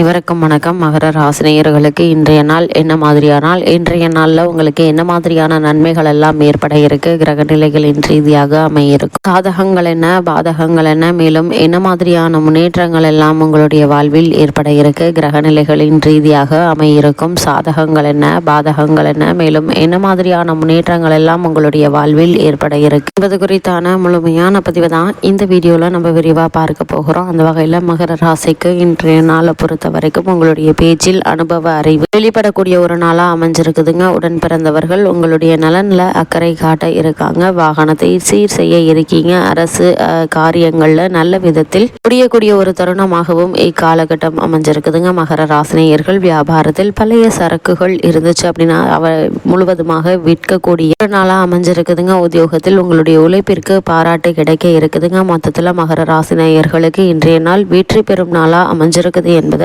இவருக்கும் வணக்கம். மகர ராசினியர்களுக்கு இன்றைய நாள் என்ன மாதிரியான நாள் இன்றைய நாளில் உங்களுக்கு என்ன மாதிரியான நன்மைகள் எல்லாம் ஏற்பட இருக்கு? கிரக நிலைகளின் ரீதியாக அமையிருக்கும். சாதகங்கள் என்ன? பாதகங்கள் என்ன? மேலும் என்ன மாதிரியான முன்னேற்றங்கள் எல்லாம் உங்களுடைய வாழ்வில் ஏற்பட இருக்கு? கிரக நிலைகளின் ரீதியாக அமையிருக்கும். சாதகங்கள் என்ன? பாதகங்கள் என்ன? மேலும் என்ன மாதிரியான முன்னேற்றங்கள் எல்லாம் உங்களுடைய வாழ்வில் ஏற்பட இருக்கு? என்பது குறித்தான முழுமையான பதிவு தான் இந்த வீடியோவில் நம்ம விரிவாக பார்க்க போகிறோம். அந்த வகையில் மகர ராசிக்கு இன்றைய நாளை பொறுத்த வரைக்கும் உங்களுடைய பேச்சில் அனுபவ அறிவு வெளிப்படக்கூடிய ஒரு நாளாக அமைஞ்சிருக்குதுங்க. உடன் பிறந்தவர்கள் உங்களுடைய நலனில் அக்கறை காட்ட இருக்காங்க. வாகனத்தை சீர் செய்ய இருக்கீங்க. அரசு காரியங்களில் நல்ல விதத்தில் முடியக்கூடிய ஒரு தருணமாகவும் இக்காலகட்டம் அமைஞ்சிருக்குதுங்க. மகர ராசினியர்கள் வியாபாரத்தில் பழைய சரக்குகள் இருந்துச்சு அப்படின்னா அவ முழுவதுமாக விற்கக்கூடிய ஒரு நாளாக அமைஞ்சிருக்குதுங்க. உத்தியோகத்தில் உங்களுடைய உழைப்பிற்கு பாராட்டு கிடைக்க இருக்குதுங்க. மொத்தத்தில் மகர ராசினியர்களுக்கு இன்றைய நாள் வெற்றி பெறும் நாளாக அமைஞ்சிருக்குது என்பதை